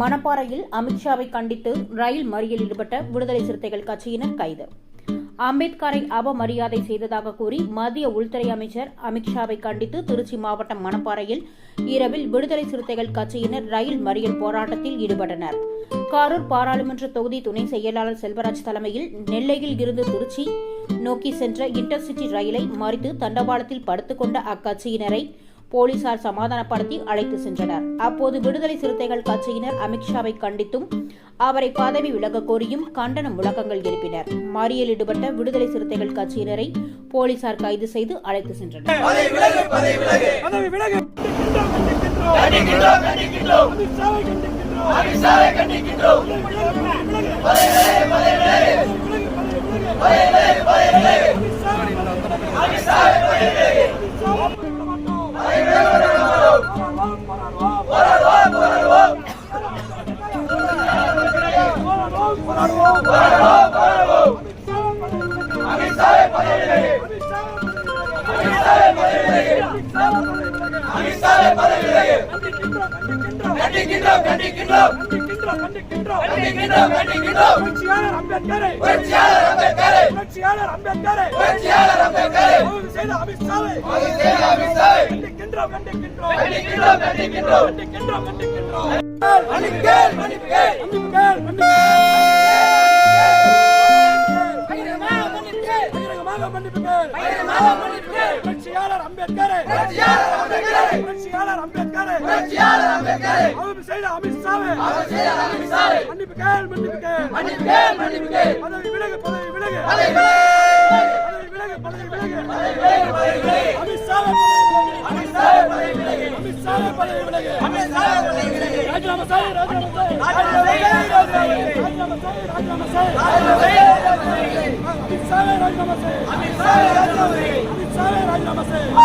மணப்பாறையில் அமித்ஷாவை கண்டித்து ரயில் மறியல் ஈடுபட்ட விடுதலை சிறுத்தைகள் கட்சியினர் கைது. அம்பேத்கரை அவமரியாதை செய்ததாக கூறி மத்திய உள்துறை அமைச்சர் அமித்ஷாவை கண்டித்து திருச்சி மாவட்டம் மணப்பாறையில் இரவில் விடுதலை சிறுத்தைகள் கட்சியினர் ரயில் மறியல் போராட்டத்தில் ஈடுபட்டனர். கரூர் பாராளுமன்ற தொகுதி துணை செயலாளர் செல்வராஜ் தலைமையில் நெல்லையில் இருந்து திருச்சி நோக்கி சென்ற இன்டர்சிட்டி ரயிலை மறித்து தண்டவாளத்தில் படுத்துக்கொண்ட அக்கட்சியினரை போலீசார் சமாதானப்படுத்தி அழைத்து சென்றனர். அப்போது விடுதலை சிறுத்தைகள் கட்சியினர் அமித்ஷாவை கண்டித்தும் அவரை பதவி விலக கோரியும் கண்டன முழக்கங்கள் எழுப்பினர். மறியல் ஈடுபட்ட விடுதலை சிறுத்தைகள் கட்சியினரை போலீசார் கைது செய்து அழைத்து சென்றனர். அமித்ஷாவை பதவி விலகு அமித்ஷாவை அம்பேத்கரை. புரட்சியாளர் அம்பேத்கரை. புரட்சியாளர் அம்பேத்கரை. புரட்சியாளர் அம்பேத்கரை. அவர் செய்த அமித்ஷாவை. அவர் செய்த அமித்ஷாவை. மன்னிப்புகள் மன்னிப்புகள் மன்னிப்புகள் மன்னிப்புகள் பதவி விலகு பதவி விலகு. பதவி விலகு. பதவி விலகு பதவி விலகு. பதவி விலகு பதவி விலகு. அமித்ஷாவை பதவி விலகு. அமித்ஷாவை பதவி விலகு. அமித்ஷாவை பதவி விலகு. அமித்ஷாவை பதவி விலகு. ராஜினாமா செய் ராஜினாமா செய். ராஜினாமா செய், ராஜினாமா செய். ராஜினாமா செய் ராஜினாமா செய். ராஜினாமா செய், ராஜினாமா செய். அமித்ஷாவை ராஜினாமா செய். அமித்ஷாவை ராஜினாமா செய். அமித்ஷாவை ராஜினாமா செய்.